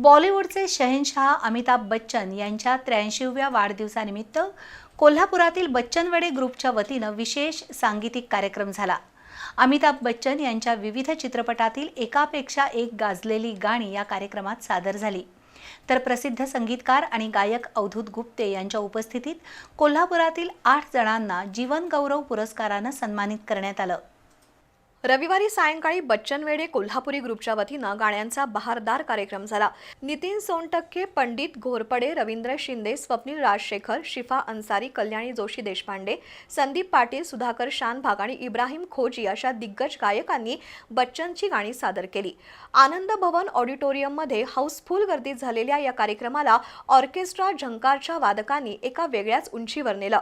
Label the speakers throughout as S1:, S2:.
S1: बॉलिवूडचे शहेनशाह अमिताभ बच्चन यांच्या त्र्याऐंशीव्या वाढदिवसानिमित्त कोल्हापुरातील बच्चनवडे ग्रुपच्या वतीनं विशेष सांगीतिक कार्यक्रम झाला अमिताभ बच्चन यांच्या विविध चित्रपटातील एकापेक्षा एक गाजलेली गाणी या कार्यक्रमात सादर झाली तर प्रसिद्ध संगीतकार आणि गायक अवधूत गुप्ते यांच्या उपस्थितीत कोल्हापुरातील आठ जणांना जीवनगौरव पुरस्कारानं सन्मानित करण्यात आलं
S2: रविवारी सायंकाळी बच्चनवेडे कोल्हापुरी ग्रुपच्या वतीनं गाण्यांचा बहारदार कार्यक्रम झाला नितीन सोनटक्के पंडित घोरपडे रवींद्र शिंदे स्वप्नील राजशेखर शिफा अन्सारी कल्याणी जोशी देशपांडे संदीप पाटील सुधाकर भाग आणि इब्राहिम खोजी अशा दिग्गज गायकांनी बच्चनची गाणी सादर केली आनंद भवन ऑडिटोरियममध्ये हाऊसफुल गर्दीत झालेल्या या कार्यक्रमाला ऑर्केस्ट्रा झंकारच्या वादकांनी एका वेगळ्याच उंचीवर नेलं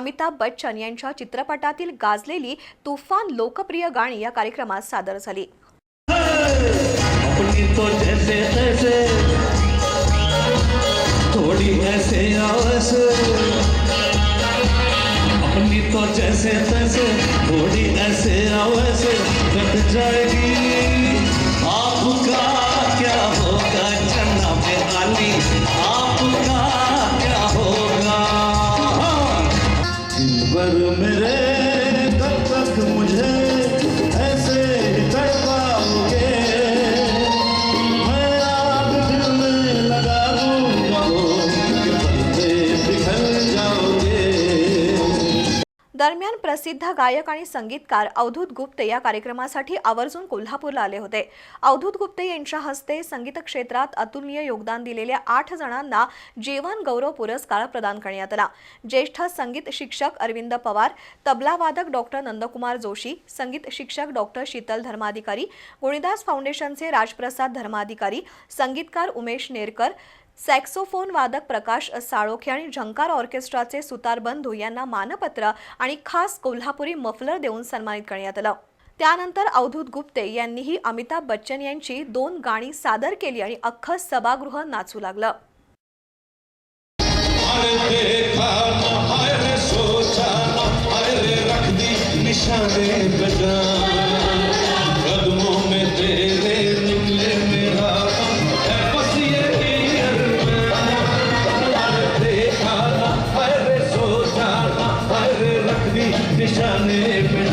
S2: अमिताभ बच्चन यांच्या चित्रपटातील गाजलेली तुफान लोकप्रिय गाणी या कार्यक्रमात सादर अपनी तो थोड़ी तो आपका क्या होगा आपका क्या होगा हाँ। मेरे दरम्यान प्रसिद्ध गायक आणि संगीतकार अवधूत गुप्ते या कार्यक्रमासाठी आवर्जून कोल्हापूरला आले होते अवधूत गुप्ते यांच्या हस्ते संगीत क्षेत्रात अतुलनीय योगदान दिलेल्या आठ जणांना जीवन गौरव पुरस्कार प्रदान करण्यात आला ज्येष्ठ संगीत शिक्षक अरविंद पवार तबलावादक डॉक्टर नंदकुमार जोशी संगीत शिक्षक डॉक्टर शीतल धर्माधिकारी गुणिदास फाउंडेशनचे राजप्रसाद धर्माधिकारी संगीतकार उमेश नेरकर सॅक्सोफोन वादक प्रकाश साळोखे आणि झंकार ऑर्केस्ट्राचे सुतार बंधू यांना मानपत्र आणि खास कोल्हापुरी मफलर देऊन सन्मानित करण्यात आलं त्यानंतर अवधूत गुप्ते यांनीही अमिताभ बच्चन यांची दोन गाणी सादर केली आणि अख्खं सभागृह नाचू लागलं পেশাবে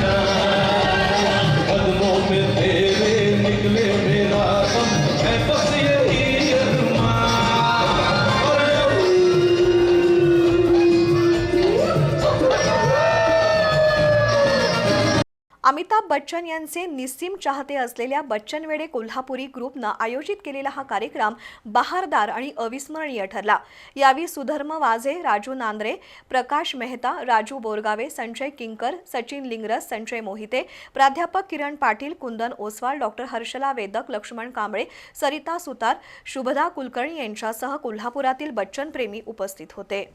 S2: अमिताभ बच्चन यांचे निस्सीम चाहते असलेल्या बच्चनवेडे कोल्हापुरी ग्रुपनं आयोजित केलेला हा कार्यक्रम बहारदार आणि अविस्मरणीय ठरला यावेळी सुधर्म वाझे राजू नांद्रे प्रकाश मेहता राजू बोरगावे संजय किंकर सचिन लिंगरस संजय मोहिते प्राध्यापक किरण पाटील कुंदन ओसवाल डॉक्टर हर्षला वेदक लक्ष्मण कांबळे सरिता सुतार शुभदा कुलकर्णी यांच्यासह कोल्हापुरातील बच्चनप्रेमी उपस्थित होते